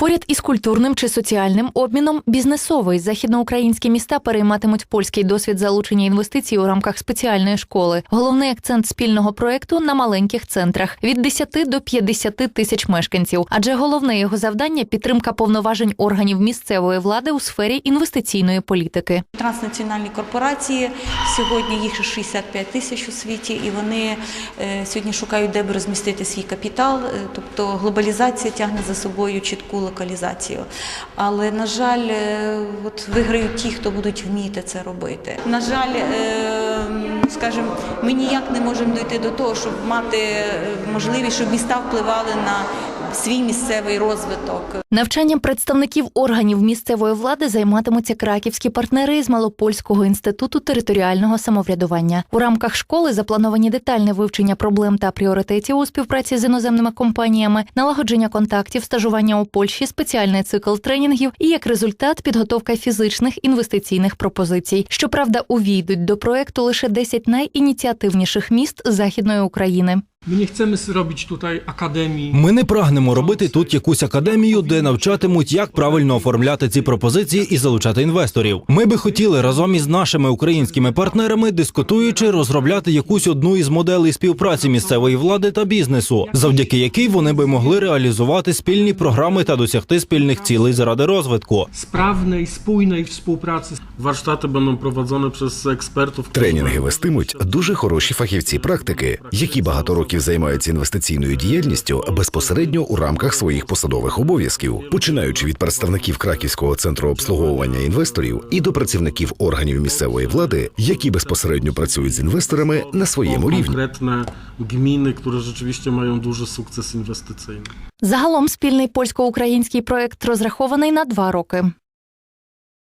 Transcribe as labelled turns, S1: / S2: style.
S1: Поряд із культурним чи соціальним обміном бізнесовий західноукраїнські міста перейматимуть польський досвід залучення інвестицій у рамках спеціальної школи. Головний акцент спільного проекту на маленьких центрах від 10 до 50 тисяч мешканців. Адже головне його завдання підтримка повноважень органів місцевої влади у сфері інвестиційної політики.
S2: Транснаціональні корпорації сьогодні їх 65 тисяч у світі, і вони е, сьогодні шукають, де б розмістити свій капітал. Е, Тобто глобалізація тягне за собою чітку локалізацію. Але на жаль, е, от виграють ті, хто будуть вміти це робити. На жаль, е, скажімо, ми ніяк не можемо дійти до того, щоб мати е, можливість, щоб міста впливали на свій місцевий розвиток.
S1: Навчанням представників органів місцевої влади займатимуться краківські партнери з Малопольського інституту територіального самоврядування. У рамках школи заплановані детальне вивчення проблем та пріоритетів у співпраці з іноземними компаніями, налагодження контактів, стажування у Польщі, спеціальний цикл тренінгів і як результат підготовка фізичних інвестиційних пропозицій. Щоправда, увійдуть до проекту лише 10 найініціативніших міст Західної України.
S3: My nie chcemy robić tutaj akademii.
S4: Ми не прагнемо робити тут якусь академію, де навчатимуть, як правильно оформляти ці пропозиції і залучати інвесторів. Ми би хотіли разом із нашими українськими партнерами, дискутуючи, розробляти якусь одну із моделей співпраці місцевої влади та бізнесу, завдяки якій вони би могли реалізувати спільні програми та досягти спільних цілей заради розвитку.
S3: sprawnej, spójnej współpracy. Warsztaty będą prowadzone przez ekspertów.
S5: Тренінги вестимуть дуже хороші фахівці практики, які багато років займаються інвестиційною діяльністю безпосередньо у рамках своїх посадових обов'язків, починаючи від представників Краківського центру обслуговування інвесторів і до працівників органів місцевої влади, які безпосередньо працюють з інвесторами на своєму рівні.
S3: Konkretne gminy, które rzeczywiście mają duży sukces inwestycyjny.
S1: Загалом спільний польсько-український проект розрахований на два роки.